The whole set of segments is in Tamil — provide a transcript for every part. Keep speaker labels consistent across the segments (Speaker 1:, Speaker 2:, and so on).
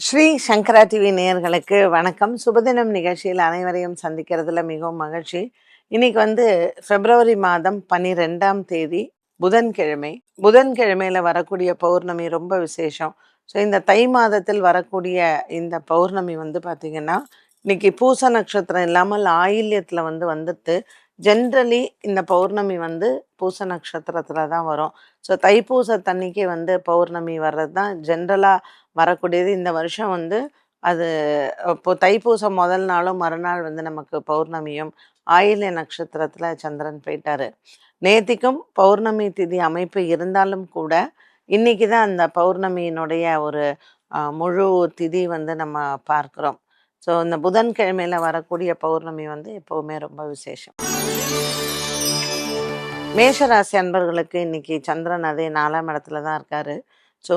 Speaker 1: ஸ்ரீ சங்கரா டிவி நேயர்களுக்கு வணக்கம். சுபதினம் நிகழ்ச்சியில் அனைவரையும் சந்திக்கிறதுல மிகவும் மகிழ்ச்சி. இன்னைக்கு வந்து பிப்ரவரி மாதம் பன்னிரெண்டாம் தேதி புதன்கிழமை. புதன்கிழமையில வரக்கூடிய பௌர்ணமி ரொம்ப விசேஷம். ஸோ இந்த தை மாதத்தில் வரக்கூடிய இந்த பௌர்ணமி வந்து பார்த்திங்கன்னா இன்னைக்கு பூச நட்சத்திரம் இல்லாமல் ஆயில்யத்தில் வந்து வந்துட்டு ஜென்ரலி இந்த பௌர்ணமி வந்து பூச நட்சத்திரத்தில் தான் வரும். ஸோ தைப்பூச தண்ணிக்கு வந்து பௌர்ணமி வர்றது தான் ஜென்ரலாக வரக்கூடியது. இந்த வருஷம் வந்து அது இப்போ தைப்பூசம் முதல் நாளும் மறுநாள் வந்து நமக்கு பௌர்ணமியும் ஆயில்ய நட்சத்திரத்தில் சந்திரன் போயிட்டார். நேத்திக்கும் பௌர்ணமி திதி அமைப்பு இருந்தாலும் கூட இன்றைக்கி தான் அந்த பௌர்ணமியினுடைய ஒரு முழு திதி வந்து நம்ம பார்க்குறோம். ஸோ இந்த புதன்கிழமையில வரக்கூடிய பௌர்ணமி வந்து எப்போவுமே ரொம்ப விசேஷம். மேஷராசி அன்பர்களுக்கு இன்னைக்கு சந்திரன் அதே நாலாம் இடத்துல தான் இருக்காரு. ஸோ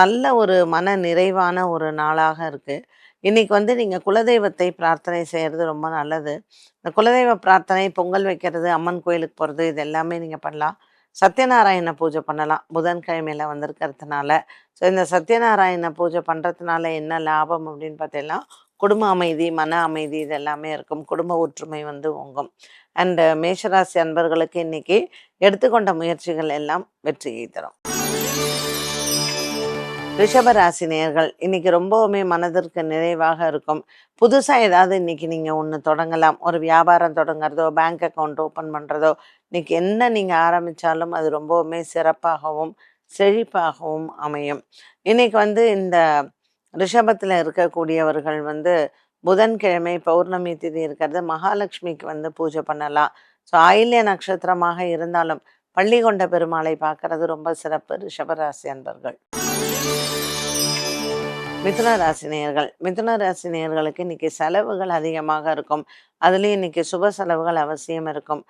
Speaker 1: நல்ல ஒரு மன நிறைவான ஒரு நாளாக இருக்கு. இன்னைக்கு வந்து நீங்கள் குலதெய்வத்தை பிரார்த்தனை செய்கிறது ரொம்ப நல்லது. இந்த குலதெய்வ பிரார்த்தனை பொங்கல் வைக்கிறது அம்மன் கோயிலுக்கு போகிறது இது எல்லாமே நீங்கள் பண்ணலாம். சத்யநாராயண பூஜை பண்ணலாம். புதன்கிழமையில வந்திருக்கிறதுனால. ஸோ இந்த சத்யநாராயண பூஜை பண்ணுறதுனால என்ன லாபம் அப்படின்னு பார்த்தீங்கன்னா குடும்ப அமைதி மன அமைதி இது எல்லாமே இருக்கும். குடும்ப ஒற்றுமை வந்து ஓங்கும். அண்ட் மேஷராசி அன்பர்களுக்கு இன்னைக்கு எடுத்துக்கொண்ட முயற்சிகள் எல்லாம் வெற்றியை தரும். ரிஷபராசி நேர்கள் இன்னைக்கு ரொம்பவுமே மனதிற்கு நிறைவாக இருக்கும். புதுசாக ஏதாவது இன்னைக்கு நீங்கள் ஒன்று தொடங்கலாம். ஒரு வியாபாரம் தொடங்குறதோ பேங்க் அக்கௌண்ட் ஓப்பன் பண்ணுறதோ இன்னைக்கு என்ன நீங்கள் ஆரம்பித்தாலும் அது ரொம்பவுமே சிறப்பாகவும் செழிப்பாகவும் அமையும். இன்னைக்கு வந்து இந்த ரிஷபத்தில் இருக்கக்கூடியவர்கள் வந்து புதன்கிழமை பௌர்ணமி திதி இருக்கிறது. மகாலட்சுமிக்கு வந்து பூஜை பண்ணலாம். ஸோ ஆயில்ய நட்சத்திரமாக இருந்தாலும் பள்ளி கொண்ட பெருமாளை பார்க்கறது ரொம்ப சிறப்பு. ரிஷபராசி அன்பர்கள். மிதுன ராசி நேயர்கள். மிதுன ராசி நேயர்களுக்கு இன்னைக்கு செலவுகள் அதிகமாக இருக்கும். அதுலேயும் இன்னைக்கு சுப செலவுகள் அவசியம் இருக்கும்.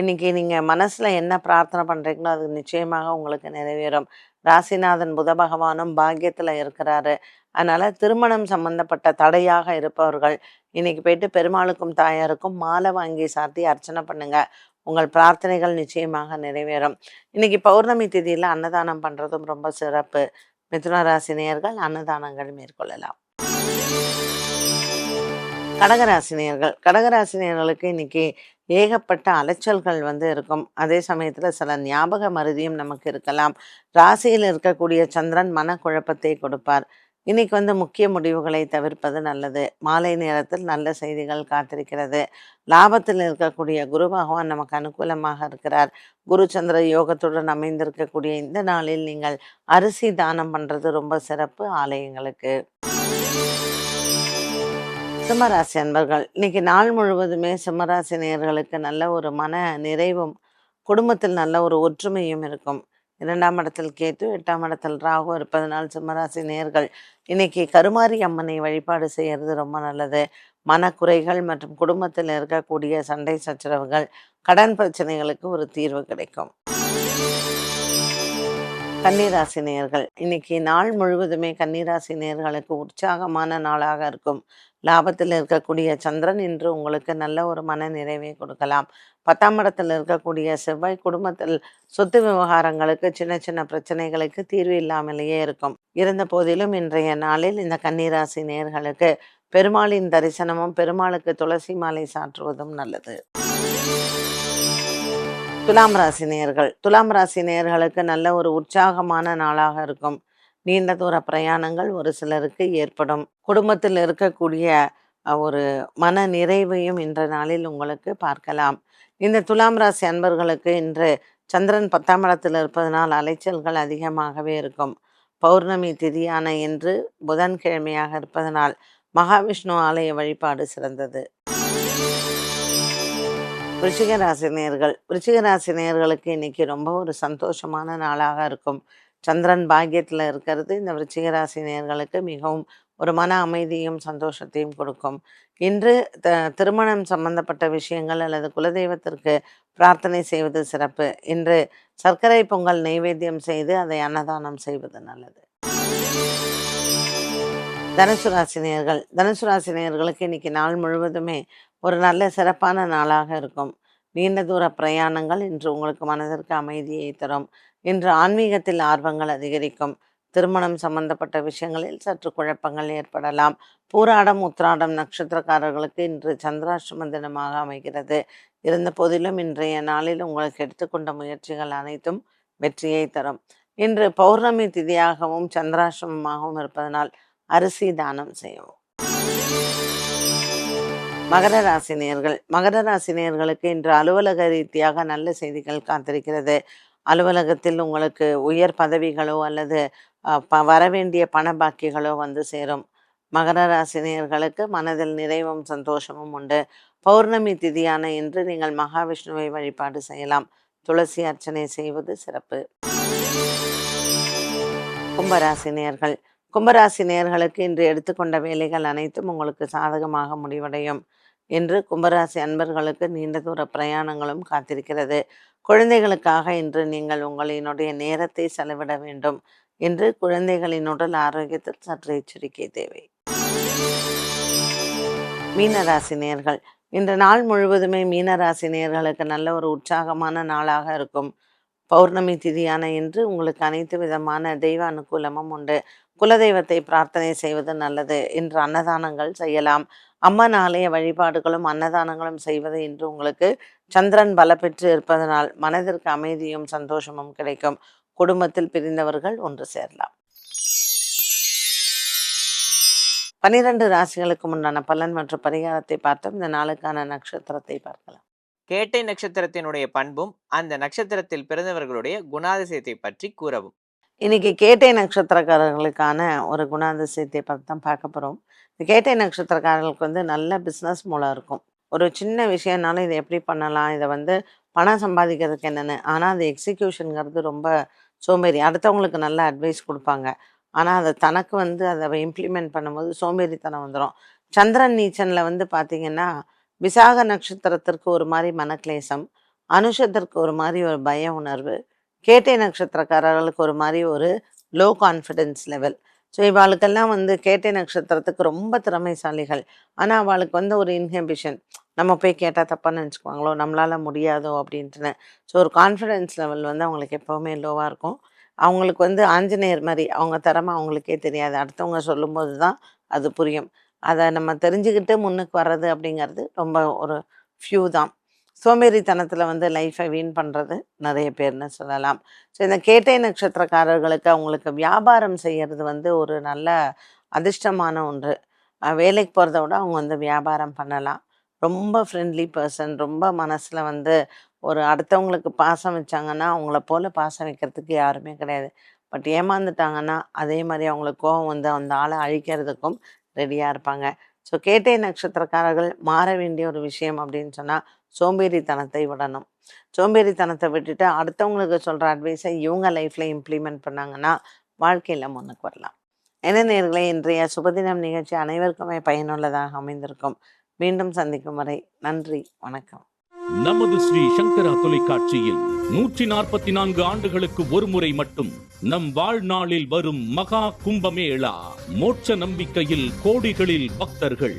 Speaker 1: இன்னைக்கு நீங்கள் மனசில் என்ன பிரார்த்தனை பண்ணுறீங்களோ அது நிச்சயமாக உங்களுக்கு நிறைவேறும். ராசிநாதன் புத பகவானும் பாக்கியத்தில் இருக்கிறாரு. அதனால திருமணம் சம்பந்தப்பட்ட தடையாக இருப்பவர்கள் இன்னைக்கு போயிட்டு பெருமாளுக்கும் தாயாருக்கும் மாலை வாங்கி சாத்தி அர்ச்சனை பண்ணுங்க. உங்கள் பிரார்த்தனைகள் நிச்சயமாக நிறைவேறும். இன்னைக்கு பௌர்ணமி திதியில் அன்னதானம் பண்ணுறதும் ரொம்ப சிறப்பு. மிதுன ராசி நேயர்கள் அன்னதானங்கள் மேற்கொள்ளலாம். கடகராசினியர்கள் கடகராசினியர்களுக்கு இன்னைக்கு ஏகப்பட்ட அலைச்சல்கள் வந்து இருக்கும். அதே சமயத்தில் சில ஞாபக மருதியும் நமக்கு இருக்கலாம். ராசியில் இருக்கக்கூடிய சந்திரன் மனக்குழப்பத்தை கொடுப்பார். இன்னைக்கு வந்து முக்கிய முடிவுகளை தவிர்ப்பது நல்லது. மாலை நேரத்தில் நல்ல செய்திகள் காத்திருக்கிறது. லாபத்தில் இருக்கக்கூடிய குரு பகவான் நமக்கு அனுகூலமாக இருக்கிறார். குரு சந்திர யோகத்துடன் அமைந்திருக்கக்கூடிய இந்த நாளில் நீங்கள் அரிசி தானம் பண்ணுறது ரொம்ப சிறப்பு ஆலயங்களுக்கு. சிம்மராசி அன்பர்கள் இன்னைக்கு நாள் முழுவதுமே சிம்மராசி நேர்களுக்கு நல்ல ஒரு மன நிறைவும் குடும்பத்தில் நல்ல ஒரு ஒற்றுமையும் இருக்கும். இரண்டாம் இடத்தில் கேத்து எட்டாம் இடத்தில் ராகு இருப்பதனால் சிம்மராசி நேயர்கள் இன்னைக்கு கருமாரி அம்மனை வழிபாடு செய்யறது ரொம்ப நல்லது. மனக்குறைகள் மற்றும் குடும்பத்தில் இருக்கக்கூடிய சண்டை சச்சரவுகள் கடன் பிரச்சனைகளுக்கு ஒரு தீர்வு கிடைக்கும். கன்னிராசி நேர்கள். இன்னைக்கு நாள் முழுவதுமே கன்னிராசி நேர்களுக்கு உற்சாகமான நாளாக இருக்கும். லாபத்தில் இருக்கக்கூடிய சந்திரன் இன்று உங்களுக்கு நல்ல ஒரு மன நிறைவை கொடுக்கலாம். பத்தாம் இடத்தில் இருக்கக்கூடிய செவ்வாய் குடும்பத்தில் சொத்து விவகாரங்களுக்கு சின்ன சின்ன பிரச்சனைகளுக்கு தீர்வு இல்லாமலேயே இருக்கும். இருந்த போதிலும் இன்றைய நாளில் இந்த கன்னிராசி நேயர்களுக்கு பெருமாளின் தரிசனமும் பெருமாளுக்கு துளசி மாலை சாற்றுவதும் நல்லது. துலாம் ராசி நேயர்கள் துலாம் ராசி நேயர்களுக்கு நல்ல ஒரு உற்சாகமான நாளாக இருக்கும். நீண்ட தூர பிரயாணங்கள் ஒரு சிலருக்கு ஏற்படும். குடும்பத்தில் இருக்கக்கூடிய ஒரு மன நிறைவையும் இன்ற நாளில் உங்களுக்கு பார்க்கலாம். இந்த துலாம் ராசி அன்பர்களுக்கு இன்று சந்திரன் பத்தாம் இடத்தில் இருப்பதனால் அலைச்சல்கள் அதிகமாகவே இருக்கும். பௌர்ணமி திதியான இன்று புதன்கிழமையாக இருப்பதனால் மகாவிஷ்ணு ஆலய வழிபாடு சிறந்தது. விருச்சிக ராசி நேயர்கள் ராசி இன்னைக்கு ரொம்ப ஒரு சந்தோஷமான நாளாக இருக்கும். சந்திரன் பாக்கியத்தில் இருக்கிறது இந்த விருச்சிகராசி நேர்களுக்கு மிகவும் ஒரு மன அமைதியும் சந்தோஷத்தையும் கொடுக்கும். இன்று த- திருமணம் சம்பந்தப்பட்ட விஷயங்கள் அல்லது குலதெய்வத்திற்கு பிரார்த்தனை செய்வது சிறப்பு. இன்று சர்க்கரை பொங்கல் நைவேத்தியம் செய்து அதை அன்னதானம் செய்வது நல்லது. தனுசு ராசினியர்கள் தனுசு ராசினியர்களுக்கு இன்னைக்கு நாள் முழுவதுமே ஒரு நல்ல சிறப்பான நாளாக இருக்கும். நீண்ட தூர பிரயாணங்கள் இன்று உங்களுக்கு மனதிற்கு அமைதியை தரும். இன்று ஆன்மீகத்தில் ஆர்வங்கள் அதிகரிக்கும். திருமணம் சம்பந்தப்பட்ட விஷயங்களில் சற்று குழப்பங்கள் ஏற்படலாம். பூராடம் உத்ராடம் நட்சத்திரக்காரர்களுக்கு இன்று சந்திராஷ்டம தினமாக அமைகிறது. இருந்த போதிலும் இன்றைய நாளில் உங்களுக்கு எடுத்துக்கொண்ட முயற்சிகள் அனைத்தும் வெற்றியை தரும். இன்று பௌர்ணமி திதியாகவும் சந்திராஷ்டமமாகவும் இருப்பதனால் அரிசி தானம் செய்யவும். மகர ராசி நேயர்கள் மகர ராசி இன்று அலுவலக ரீதியாக நல்ல செய்திகள் காத்திருக்கிறது. அலுவலகத்தில் உங்களுக்கு உயர் பதவிகளோ அல்லது ப வரவேண்டிய பண பாக்கிகளோ வந்து சேரும். மகர ராசி மனதில் நிறைவும் சந்தோஷமும் உண்டு. பௌர்ணமி திதியான இன்று நீங்கள் மகாவிஷ்ணுவை வழிபாடு செய்யலாம். துளசி அர்ச்சனை செய்வது சிறப்பு. கும்பராசி கும்பராசினியர்களுக்கு கும்பராசி இன்று எடுத்துக்கொண்ட வேலைகள் அனைத்தும் உங்களுக்கு சாதகமாக முடிவடையும். இன்று கும்பராசி அன்பர்களுக்கு நீண்ட தூர பிரயாணங்களும் காத்திருக்கிறது. குழந்தைகளுக்காக இன்று நீங்கள் உங்களினுடைய நேரத்தை செலவிட வேண்டும். இன்று குழந்தைகளின் உடல் ஆரோக்கியத்தில் சற்று எச்சரிக்கை தேவை. மீனராசி நேர்கள். இன்று நாள் முழுவதுமே மீனராசி நேர்களுக்கு நல்ல ஒரு உற்சாகமான நாளாக இருக்கும். பௌர்ணமி திதியான இன்று உங்களுக்கு அனைத்து விதமான தெய்வ அனுகூலமும் உண்டு. குலதெய்வத்தை பிரார்த்தனை செய்வது நல்லது. இன்று அன்னதானங்கள் செய்யலாம். அம்மன் ஆலய வழிபாடுகளும் அன்னதானங்களும் செய்வது இன்று உங்களுக்கு சந்திரன் பல பெற்று இருப்பதனால் மனதிற்கு அமைதியும் சந்தோஷமும் கிடைக்கும். குடும்பத்தில் பிரிந்தவர்கள் ஒன்று சேரலாம். பனிரெண்டு ராசிகளுக்கு முன்னான பலன் மற்றும் பரிகாரத்தை பார்த்தோம். இந்த நாளுக்கான நட்சத்திரத்தை பார்க்கலாம்.
Speaker 2: கேட்டை நட்சத்திரத்தினுடைய பண்பும் அந்த நட்சத்திரத்தில் பிறந்தவர்களுடைய குணாதிசயத்தை பற்றி கூறவும்.
Speaker 1: இன்னைக்கு கேட்டை நட்சத்திரக்காரர்களுக்கான ஒரு குணாதிசயத்தை பார்த்து தான் பார்க்க போகிறோம் இந்த கேட்டை நட்சத்திரக்காரர்களுக்கு வந்து நல்ல பிஸ்னஸ் மூலம் இருக்கும். ஒரு சின்ன விஷயம்னாலும் இதை எப்படி பண்ணலாம்? இதை வந்து பணம் சம்பாதிக்கிறதுக்கு என்னென்னு? ஆனால் அது எக்ஸிக்யூஷனுங்கிறது ரொம்ப சோம்பேறி. அடுத்தவங்களுக்கு நல்ல அட்வைஸ் கொடுப்பாங்க. ஆனால் அதை தனக்கு வந்து அதை இம்ப்ளிமெண்ட் பண்ணும்போது சோம்பேறித்தனம் வந்துடும் சந்திரன் நீச்சனில் வந்து பார்த்தீங்கன்னா விசாக நட்சத்திரத்திற்கு ஒரு மாதிரி மனக்லேசம் அனுஷத்திற்கு ஒரு மாதிரி ஒரு பய உணர்வு கேட்டை நட்சத்திரக்காரர்களுக்கு ஒரு மாதிரி ஒரு லோ கான்ஃபிடென்ஸ் லெவல் ஸோ இவாளுக்கெல்லாம் வந்து கேட்டை நட்சத்திரத்துக்கு ரொம்ப திறமைசாலிகள். ஆனால் அவளுக்கு வந்து ஒரு இன்ஹிபிஷன் நம்ம போய் கேட்டால் தப்பாக நினச்சிக்குவாங்களோ? நம்மளால் முடியாதோ? அப்படின்ட்டுன்னு. ஸோ ஒரு கான்ஃபிடென்ஸ் லெவல் வந்து அவங்களுக்கு எப்போவுமே லோவாக இருக்கும். அவங்களுக்கு வந்து ஆஞ்சநேயர் மாதிரி அவங்க திறமை அவங்களுக்கே தெரியாது. அடுத்தவங்க சொல்லும்போது தான் அது புரியும். அதை நம்ம தெரிஞ்சுக்கிட்டு முன்னுக்கு வர்றது அப்படிங்கிறது ரொம்ப ஒரு ஃபியூ தான். சோம்பேறித்தனத்தில் வந்து லைஃப்பை வீண் பண்ணுறது நிறைய பேர்னு சொல்லலாம். ஸோ இந்த கேட்டை நட்சத்திரக்காரர்களுக்கு அவங்களுக்கு வியாபாரம் செய்கிறது வந்து ஒரு நல்ல அதிர்ஷ்டமான ஒன்று. வேலைக்கு போகிறத விட அவங்க வந்து வியாபாரம் பண்ணலாம். ரொம்ப ஃப்ரெண்ட்லி பர்சன் ரொம்ப மனசில் வந்து ஒரு அடுத்தவங்களுக்கு பாசம் வச்சாங்கன்னா அவங்கள போல் பாசம் வைக்கிறதுக்கு யாருமே கிடையாது. பட் ஏமாந்துட்டாங்கன்னா அதே மாதிரி அவங்களுக்கு கோபம் வந்து அந்த ஆளை அழிக்கிறதுக்கும் ரெடியாக இருப்பாங்க. ஸோ கேட்டை நட்சத்திரக்காரர்கள் மாற வேண்டிய ஒரு விஷயம் அப்படின்னு சொன்னால் சோம்பேறித்தனத்தை விடணும். சோம்பேறித்தனத்தை விட்டுட்டு அடுத்தவங்களுக்கு சொல்கிற அட்வைஸை இவங்க லைஃப்பில் இம்ப்ளிமெண்ட் பண்ணாங்கன்னா வாழ்க்கையில் முன்னுக்கு வரலாம். என்ன நேர்களை இன்றைய சுபதினம் நிகழ்ச்சி அனைவருக்குமே பயனுள்ளதாக அமைந்திருக்கும். மீண்டும் சந்திக்கும் வரை நன்றி வணக்கம்.
Speaker 3: நமது ஸ்ரீ சங்கரா தொலைக்காட்சியில் நூற்றி நாற்பத்தி நான்கு ஆண்டுகளுக்கு ஒரு முறை மட்டும் நம் வாழ்நாளில் வரும் மகா கும்பமேளா. மோட்ச நம்பிக்கையில் கோடிகளில் பக்தர்கள்.